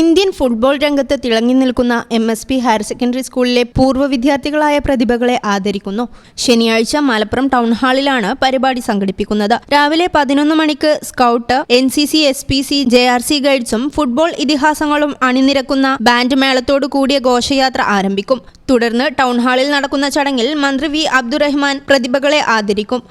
Indian football രംഗത്ത് തിളങ്ങി നിൽക്കുന്ന M S P higher secondary സ്കൂളിലെ പൂർവ വിദ്യാർത്ഥികളായ പ്രതിഭകളെ ആദരിക്കുന്നു. ശനിയാഴ്ച മലപ്പുറം ടൗൺ ഹാളിലാണ് പരിപാടി സംഘടിപ്പിക്കുന്നത്. രാവിലെ പതിനൊന്ന് മണിക്ക് scout N C C S P C J R C ഗൈഡ്സും football ഇതിഹാസങ്ങളും അണിനിരക്കുന്ന ബാൻഡ് മേളത്തോടു കൂടിയ ഘോഷയാത്ര ആരംഭിക്കും. തുടർന്ന് ടൗൺ ഹാളിൽ നടക്കുന്ന ചടങ്ങിൽ മന്ത്രി വി അബ്ദുറഹ്മാൻ പ്രതിഭകളെ ആദരിക്കും.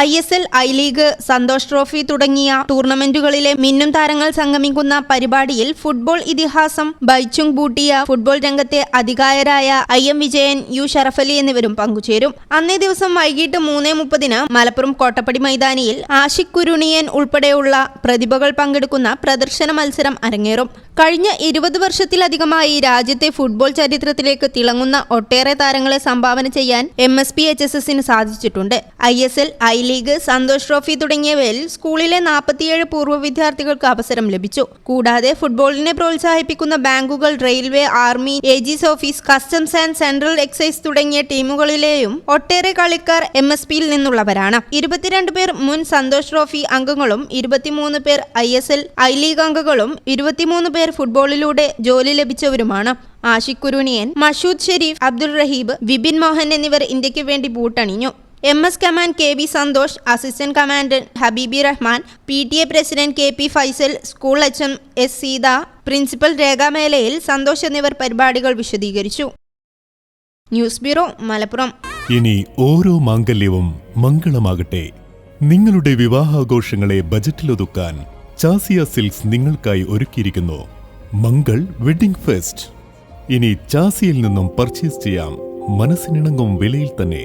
I S L I league Santosh trophy തുടങ്ങിയ ടൂർണമെന്റുകളിലെ മിന്നും താരങ്ങൾ സംഗമിക്കുന്ന പരിപാടിയിൽ ഫുട്ബോൾ ഇതിഹാസം ബൈച്ചുങ് ബൂട്ടിയ ഫുട്ബോൾ രംഗത്തെ അധികായരായ I M Vijayan U Sharafali എന്നിവരും പങ്കുചേരും. അന്നേ ദിവസം വൈകിട്ട് മൂന്നേ മുപ്പതിന് മലപ്പുറം കോട്ടപ്പടി മൈതാനിയിൽ ആഷിഖ് കുരുണിയൻ ഉൾപ്പെടെയുള്ള പ്രതിഭകൾ പങ്കെടുക്കുന്ന പ്രദർശന മത്സരം അരങ്ങേറും. കഴിഞ്ഞ ഇരുപത് വർഷത്തിലധികമായി രാജ്യത്തെ ഫുട്ബോൾ ചരിത്രത്തിലേക്ക് തിളങ്ങുന്ന ഒട്ടേറെ താരങ്ങളെ സംഭാവന ചെയ്യാൻ M S P H S എസിന് സാധിച്ചിട്ടുണ്ട്. I S L I league Santosh trophy തുടങ്ങിയവയിൽ സ്കൂളിലെ നാൽപ്പത്തിയേഴ് പൂർവ വിദ്യാർത്ഥികൾക്ക് അവസരം ലഭിച്ചു. കൂടാതെ ഫുട്ബോളിനെ പ്രോത്സാഹിപ്പിക്കുന്ന ബാങ്കുകൾ railway army AG's office customs and central excise തുടങ്ങിയ ടീമുകളിലെയും ഒട്ടേറെ കളിക്കാർ എം എസ് പിയിൽ നിന്നുള്ളവരാണ്. ഇരുപത്തിരണ്ട് പേർ മുൻ സന്തോഷ് ട്രോഫി അംഗങ്ങളും ഇരുപത്തിമൂന്ന് പേർ I S L I league അംഗങ്ങളും ഇരുപത്തിമൂന്ന് പേർ ഫുട്ബോളിലൂടെ ജോലി ലഭിച്ചവരുമാണ്. ആഷിഖ് കുരുണിയൻ മഷൂദ് ഷെരീഫ് അബ്ദുൾ റഹീബ് വിപിൻ മോഹൻ എന്നിവർ ഇന്ത്യയ്ക്ക് വേണ്ടി ബൂട്ടണിഞ്ഞു. M S command K V Santosh assistant commandant Habibi Rahman P T A president K P Faisal school H M S Seetha principal രേഖാമേലയിൽ Santosh എന്നിവർ പരിപാടികൾ വിശദീകരിച്ചു. News bureau Malappuram. ഇനി ഓരോ മാംഗല്യവും മംഗളമാകട്ടെ. നിങ്ങളുടെ വിവാഹാഘോഷങ്ങളെ ബജറ്റിലൊതുക്കാൻ ചാസിയ സിൽക്സ് നിങ്ങൾക്കായി ഒരുക്കിയിരിക്കുന്നു. Mangal wedding fest. ഇനി ചാസിയിൽ നിന്നും പർച്ചേസ് ചെയ്യാം. മനസ്സിനിണങ്ങും വിലയിൽ തന്നെ.